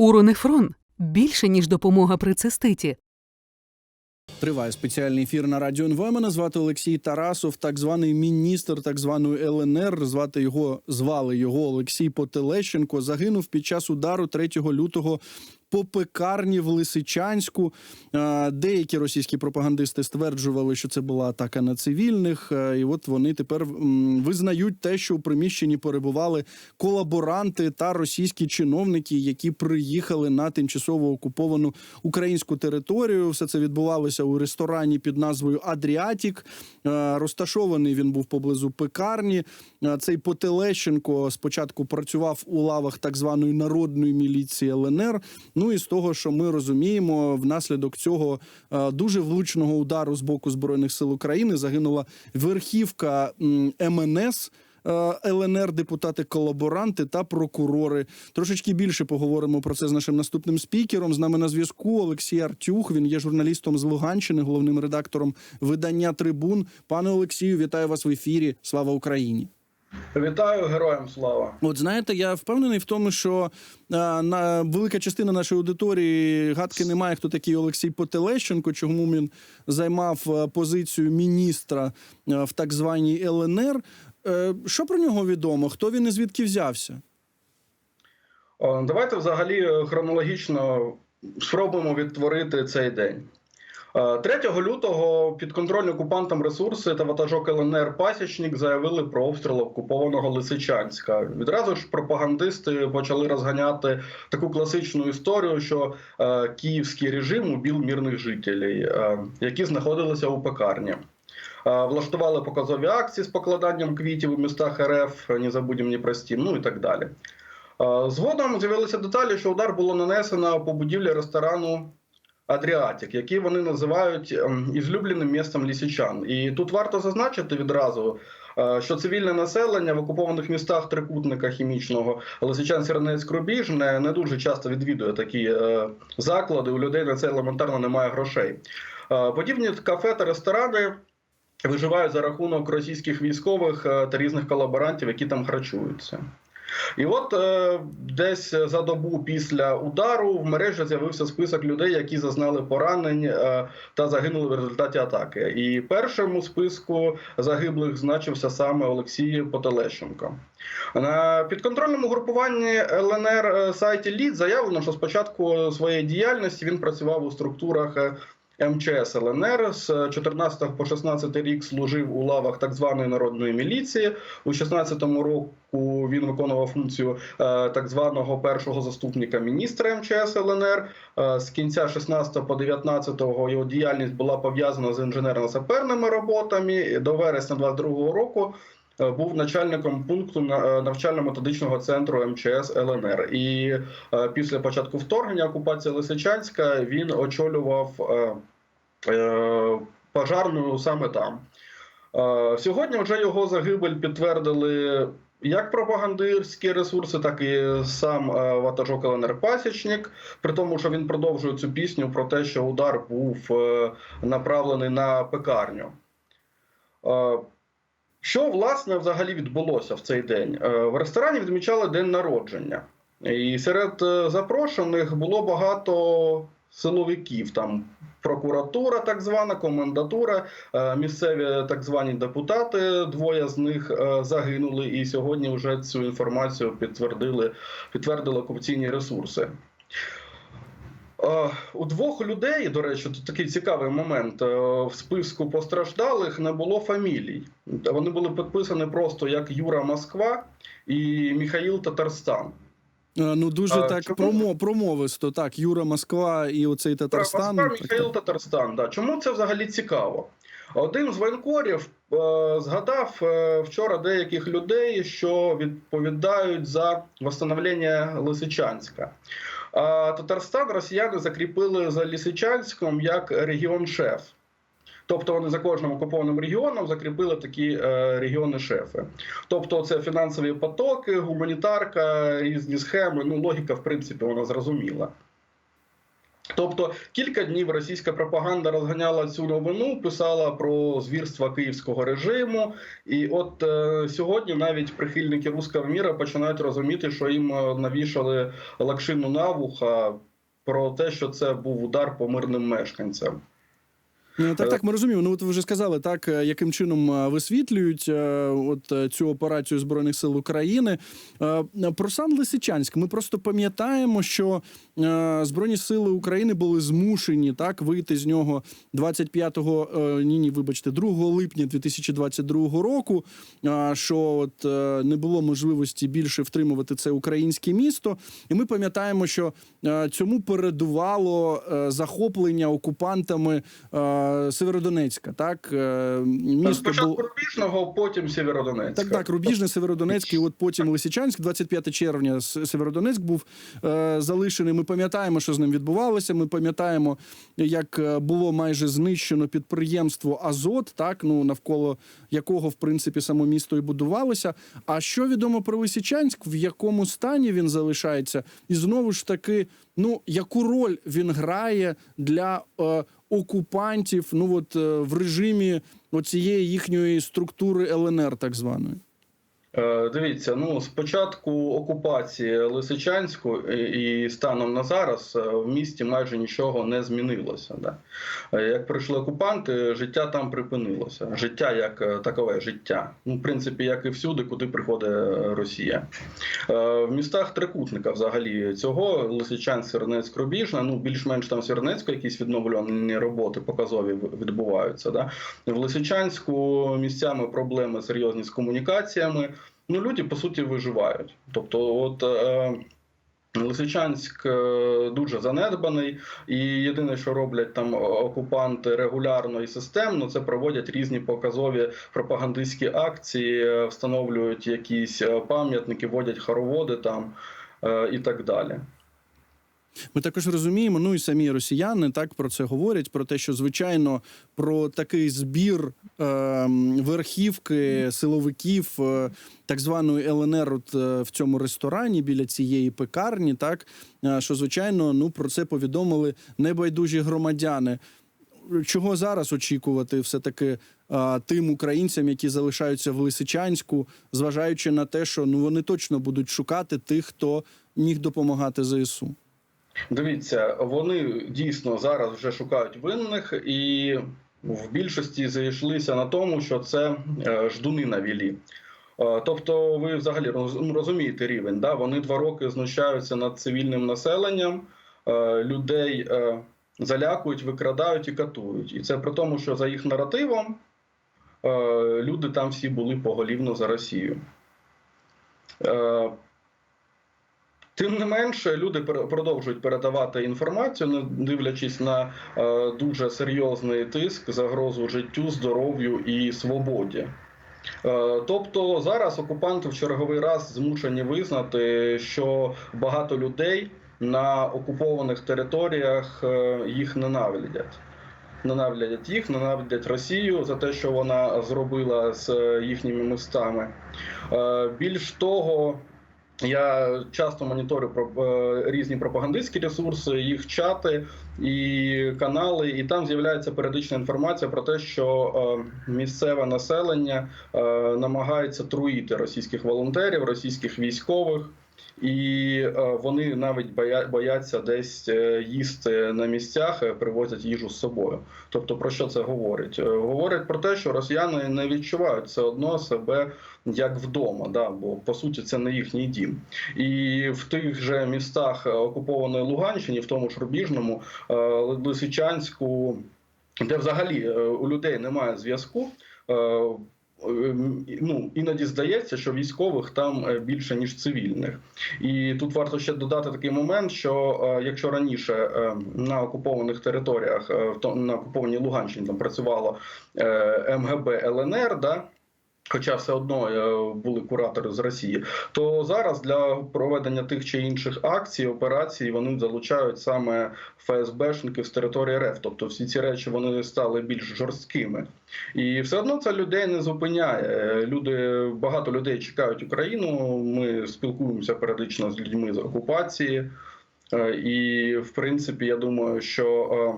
Уронефрон більше, ніж допомога при циститі. Триває спеціальний ефір на радіо НВ. Мене звати Олексій Тарасов, так званий міністр так званої ЛНР. Звати його звали його Олексій Потелещенко. Загинув під час удару 3 лютого по пекарні в Лисичанську. Е, Деякі російські пропагандисти стверджували, що це була атака на цивільних. Е, І от вони тепер визнають те, що у приміщенні перебували колаборанти та російські чиновники, які приїхали на тимчасово окуповану українську територію. Все це відбувалося у ресторані під назвою Адріатік. Е, Розташований він був поблизу пекарні. Цей Потелещенко спочатку працював у лавах так званої народної міліції ЛНР. Ну і з того, що ми розуміємо, внаслідок цього е, дуже влучного удару з боку збройних сил України загинула верхівка МНС. е, ЛНР, депутати, колаборанти та прокурори. Трошечки більше поговоримо про це з нашим наступним спікером. З нами на зв'язку Олексій Артюх. Він є журналістом з Луганщини, головним редактором видання Трибун. Пане Олексію, вітаю вас в ефірі. Слава Україні! Вітаю героям слава. От знаєте, я впевнений в тому, що а, на велика частина нашої аудиторії гадки немає, хто такий Олексій Потелещенко, чому він займав е, позицію міністра е, в так званій ЛНР. Е, Що про нього відомо? Хто він і звідки взявся? О, Давайте взагалі е, хронологічно спробуємо відтворити цей день. Е, 3 лютого підконтрольні окупантам ресурси та ватажок ЛНР Пасічник заявили про обстріл окупованого Лисичанська. Відразу ж пропагандисти почали розганяти таку класичну історію, що е, київський режим убив мирних жителів, е, які знаходилися у пекарні. Е, Влаштували показові акції з покладанням квітів у містах РФ, не забудемо, не простім, ну і так далі. Е, Згодом з'явилися деталі, що удар було нанесено по будівлі ресторану Адріатік, який вони називають ем, ізлюбленим містом лісичан. І тут варто зазначити відразу, е, що цивільне населення в окупованих містах трикутника хімічного Лисичан Сірнецьк Рубіжне не дуже часто відвідує такі е, заклади. У людей на це елементарно немає грошей. Е, Подібні кафе та ресторани. Виживають за рахунок російських військових е, та різних колаборантів, які там харчуються. І от е, десь за добу після удару в мережі з'явився список людей, які зазнали поранень е, та загинули в результаті атаки. І першим у списку загиблих значився саме Олексій Потелещенко. На підконтрольному групуванні ЛНР е, сайті ЛІД заявлено, що спочатку своєї діяльності він працював у структурах. МЧС ЛНР з 14 по 16 рік служив у лавах так званої народної міліції. У 16 року він виконував функцію е, так званого першого заступника міністра МЧС ЛНР. Е, З кінця 16 по 19 його діяльність була пов'язана з інженерно-саперними роботами. До вересня 22 року. Е, Був начальником пункту е, навчально-методичного центру МЧС ЛНР, і е, після початку вторгнення окупації Лисичанська він очолював пожарну саме там. Сьогодні вже його загибель підтвердили як пропагандистські ресурси, так і сам ватажок ЛНР Пасічник, при тому, що він продовжує цю пісню про те, що удар був направлений на пекарню. Що власне взагалі відбулося в цей день? Е, В ресторані відмічали день народження, і серед е, запрошених було багато силовиків. Там прокуратура, так звана, комендатура, е, місцеві так звані депутати. Двоє з них загинули, і сьогодні вже цю інформацію підтвердили, підтвердили окупаційні ресурси. Е, У двох людей, до речі, тут такий цікавий момент. е, В списку постраждалих не було фамілій. Вони були підписані просто як Юра Москва і Михаїл Татарстан. Е, Ну дуже А, так промо, промовисто. Так, Юра Москва і оцей Татарстан. Москва, так. Татарстан. Да. Чому це взагалі цікаво? Один з воєнкорів е, згадав е, вчора деяких людей, що відповідають за восстановлення Лисичанська. А Татарстан росіяни закріпили за Лисичанськом як регіон-шеф. Тобто вони за кожним окупованим регіоном закріпили такі е, регіони-шефи. Тобто це фінансові потоки, гуманітарка, різні схеми. Ну, логіка, в принципі, вона зрозуміла. Тобто кілька днів російська пропаганда розганяла цю новину, писала про звірства київського режиму. І от е, сьогодні навіть прихильники руського міра починають розуміти, що їм е, навішали лакшину на вуха про те, що це був удар по мирним мешканцям. Ну, Так, Е. так, ми розуміємо. Ну, от ви вже сказали, так, е, яким чином е, висвітлюють от цю операцію Збройних сил України. Про сам Лисичанськ ми просто пам'ятаємо, що Збройні сили України були змушені так вийти з нього 25-го, е, ні, ні, вибачте, 2 липня 2022 року. Що от не було можливості більше втримувати це українське місто, і ми пам'ятаємо, що цьому передувало захоплення окупантами. Северодонецька, так е, місто Спочатку було Рубіжного, потім Сєвєродонецька. так, так, Рубіжне, Северодонецьк, і от потім Лисичанськ, 25 червня Северодонецьк був е, залишений. Ми пам'ятаємо, що з ним відбувалося. Ми пам'ятаємо, як е, було майже знищено підприємство Азот, так ну навколо якого в принципі само місто і будувалося. А що відомо про Лисичанськ, в якому стані він залишається, і знову ж таки, ну яку роль він грає для е, окупантів, ну от е, в режимі оцієї їхньої структури ЛНР, так званої. Е, Дивіться, ну спочатку окупації Лисичанську і станом на зараз е, в місті майже нічого не змінилося. Да? Е, Як прийшли окупанти, життя там припинилося. Життя як такове життя. Ну, в принципі, як і всюди, куди приходить Росія. В містах трикутника взагалі цього Лисичанськ, Сірнецьк, Рубіжна, ну більш-менш там Сірнецьку якісь відновлені роботи показові відбуваються. Да? В Лисичанську місцями проблеми серйозні з комунікаціями. Ну, люди по суті виживають. Тобто, от е, Лисичанськ е, дуже занедбаний, і єдине, що роблять там окупанти регулярно і системно, це проводять різні показові пропагандистські акції, е, встановлюють якісь е, пам'ятники, водять хороводи там і так далі. Ми також розуміємо, ну і самі росіяни так про це говорять: про те, що звичайно про такий збір е, верхівки силовиків е, так званої ЛНР, от е, в цьому ресторані біля цієї пекарні, так е, що звичайно, ну про це повідомили небайдужі громадяни. Чого зараз очікувати, все таки тим українцям, які залишаються в Лисичанську, зважаючи на те, що ну вони точно будуть шукати тих, хто міг допомагати ЗСУ. Дивіться, вони дійсно зараз вже шукають винних, і в більшості зайшлися на тому, що це е, ждуни навілі. Е, Тобто, ви взагалі ну, розумієте рівень. Да? Вони два роки знущаються над цивільним населенням, е, людей залякують, викрадають і катують. І це при тому, що за їх наративом люди там всі були поголівно за Росію. Тим не менше, люди продовжують передавати інформацію, не дивлячись на е, дуже серйозний тиск, загрозу життю, здоров'ю і свободі. Е, тобто зараз окупанти в черговий раз змушені визнати, що багато людей на окупованих територіях е, їх ненавидять. Ненавидять їх, ненавидять Росію за те, що вона зробила з їхніми містами. Більш того, я часто моніторю е, різні пропагандистські ресурси, їх чати і канали, і там з'являється періодична інформація про те, що е, місцеве населення е, намагається труїти російських волонтерів, російських військових. І е, вони навіть боя- бояться десь е, їсти на місцях, е, привозять їжу з собою. Тобто, про що це говорить? Говорять про те, що росіяни не відчувають все одно себе як вдома, да, бо по суті це не їхній дім. І в тих же містах окупованої Луганщини, в тому ж Рубіжному, Лисичанську, де взагалі у людей немає зв'язку. Е, е, Ну, іноді здається, що військових там е, більше ніж цивільних, і тут варто ще додати такий момент: що е, якщо раніше е, на окупованих територіях, е, то- на окупованій Луганщині там працювало МГБ ЛНР, да, Хоча все одно е, були куратори з Росії, то зараз для проведення тих чи інших акцій, операцій вони залучають саме ФСБшників з території РФ. Тобто всі ці речі вони стали більш жорсткими, і все одно це людей не зупиняє. Е, Люди багато людей чекають Україну. Ми спілкуємося періодично з людьми з окупації. Е, І в принципі, я думаю, що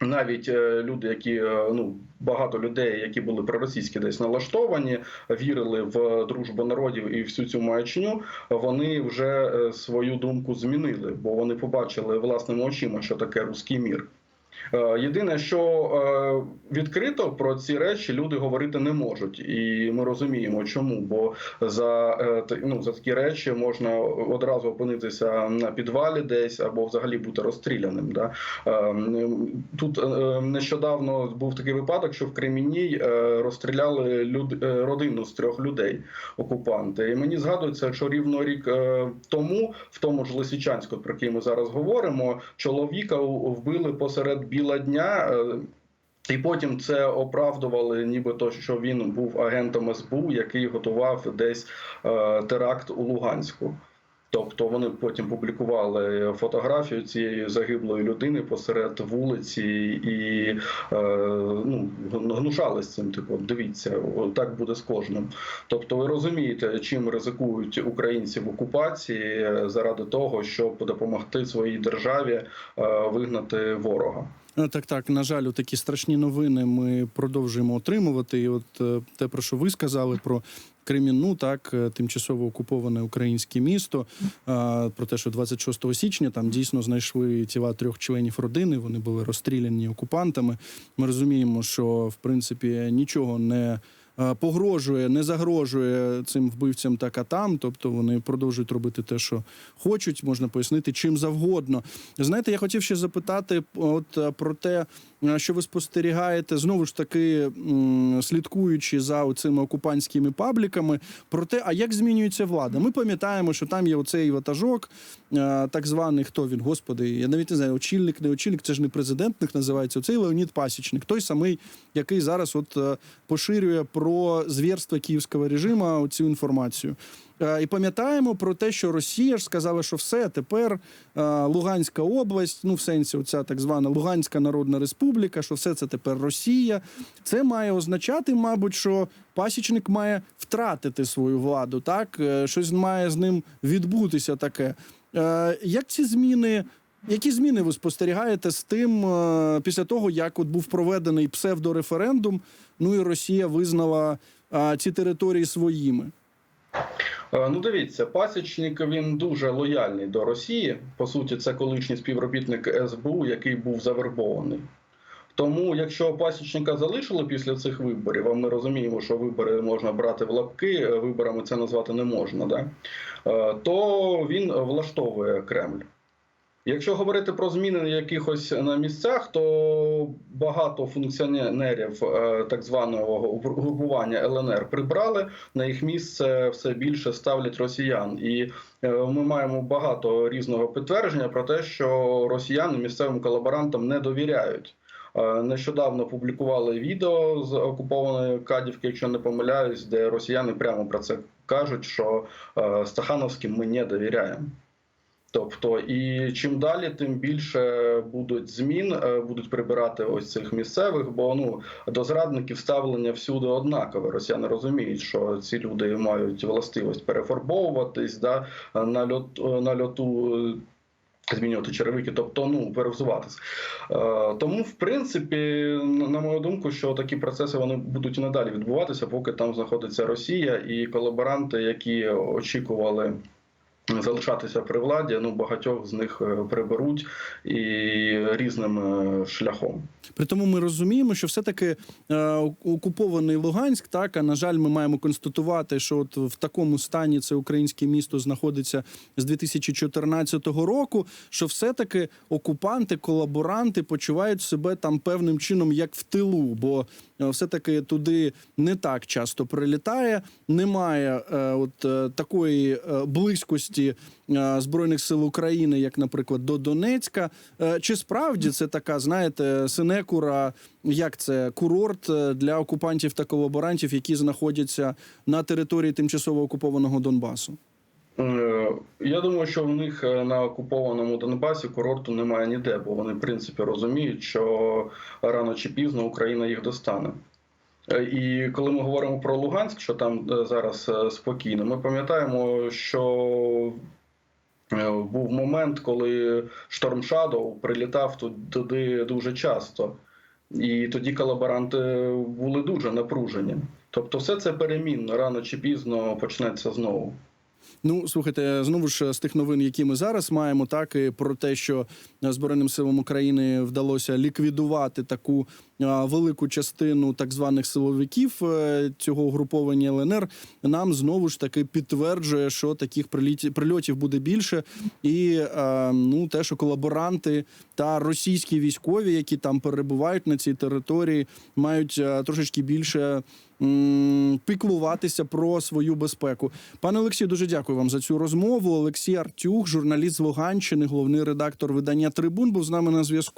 навіть е, люди, які е, ну багато людей, які були проросійські десь налаштовані, вірили в дружбу народів і всю цю маячню, вони вже е, свою думку змінили, бо вони побачили власними очима, що таке руський мір. Е, Єдине, що е, відкрито про ці речі люди говорити не можуть, і ми розуміємо, чому. Бо за е, ну, за такі речі можна одразу опинитися на підвалі десь або взагалі бути розстріляним. Да? Тут нещодавно був такий випадок, що в Кремінній е, розстріляли люд, родину з трьох людей окупанти. І мені згадується, що рівно рік тому, в тому ж Лисичанську, про який ми зараз говоримо, чоловіка вбили посеред біла дня. е, І потім це оправдували, нібито що він був агентом СБУ, який готував десь е, теракт у Луганську. Тобто вони потім публікували фотографію цієї загиблої людини посеред вулиці і е, ну, гнушались цим. Типу, дивіться, так буде з кожним. Тобто, ви розумієте, чим ризикують українці в окупації е, заради того, щоб допомогти своїй державі е, вигнати ворога. Так, так, на жаль, такі страшні новини ми продовжуємо отримувати. І от те, про що ви сказали про Кремінну, так, е, тимчасово окуповане українське місто. Про те, що 26 січня там дійсно знайшли тіла трьох членів родини. Вони були розстріляні окупантами. Ми розуміємо, що в принципі нічого не. е, Погрожує, не загрожує цим вбивцям та катам, тобто вони продовжують робити те, що хочуть, можна пояснити чим завгодно. Знаєте, я хотів ще запитати от е, про те, що ви спостерігаєте знову ж таки, слідкуючи за цими окупантськими пабліками, про те, а як змінюється влада. Ми пам'ятаємо, що там є оцей ватажок, е, так званий хто він, господи, я навіть не знаю, очільник, не очільник, це ж не президент, них називається оцей Леонід Пасічник, той самий, який зараз от е, поширює про звірства київського режиму цю інформацію. Е, І пам'ятаємо про те, що Росія ж сказала, що все тепер е, Луганська область, ну в сенсі, оця так звана Луганська Народна Республіка, що все це тепер Росія. Це має означати, мабуть, що пасічник має втратити свою владу. Так Е, щось має з ним відбутися таке. Як ці зміни? Які зміни ви спостерігаєте з тим після того, як от був проведений псевдореферендум, ну і Росія визнала ці території своїми? Е, Ну, дивіться, пасічник він дуже лояльний до Росії. По суті, це колишній співробітник СБУ, який був завербований. Тому, якщо пасічника залишили після цих виборів, а ми розуміємо, що вибори можна брати в лапки, е, виборами це назвати не можна, да? е, то він влаштовує Кремль. Якщо говорити про зміни якихось на місцях, то багато функціонерів е, так званого групування ЛНР прибрали. На їх місце все більше ставлять росіян, і е, ми маємо багато різного підтвердження про те, що росіяни місцевим колаборантам не довіряють. Е, Нещодавно публікували відео з окупованої Кадівки, якщо не помиляюсь, де росіяни прямо про це кажуть, що Стахановським ми не довіряємо. Тобто, і чим далі, тим більше будуть змін, е, будуть прибирати ось цих місцевих, бо ну до зрадників ставлення всюди однакове. Росіяни розуміють, що ці люди мають властивість перефарбовуватись, да на льот на льоту. е, Змінювати черевики, тобто ну перевзуватись. Е, тому, в принципі, на мою думку, що такі процеси вони будуть і надалі відбуватися, поки там знаходиться Росія і колаборанти, які очікували залишатися при владі. Ну багатьох з них е, приберуть і різним е, шляхом. При тому ми розуміємо, що все-таки е, окупований Луганськ, так а на жаль, ми маємо констатувати, що от в такому стані це українське місто знаходиться з 2014 року. Що все-таки окупанти, колаборанти почувають себе там певним чином як в тилу, бо е, все-таки туди не так часто прилітає, немає е, от е, такої близькості збройних сил України, як, наприклад, до Донецька. Чи справді це така, знаєте, синекура, як це курорт для окупантів та колаборантів, які знаходяться на території тимчасово окупованого Донбасу? Е, Я думаю, що в них е, на окупованому Донбасі курорту немає ніде, бо вони в принципі розуміють, що рано чи пізно Україна їх достане. Е, І коли ми говоримо про Луганськ, що там зараз спокійно, ми пам'ятаємо, що Був момент, коли Шторм Shadow прилітав туди дуже часто, і тоді колаборанти були дуже напружені. Тобто, все це перемінно, рано чи пізно почнеться знову. Ну, слухайте, знову ж з тих новин, які ми зараз маємо, так і про те, що Збройним силам України вдалося ліквідувати таку велику частину так званих силовиків е, цього угруповання ЛНР, нам знову ж таки підтверджує, що таких приліті- прильотів буде більше, і е, ну те, що колаборанти та російські військові, які там перебувають на цій території, мають е, трошечки більше піклуватися про свою безпеку. Пане Олексію, дуже дякую вам за цю розмову. Олексій Артюх, журналіст з Луганщини, головний редактор видання Трибун, був з нами на зв'язку.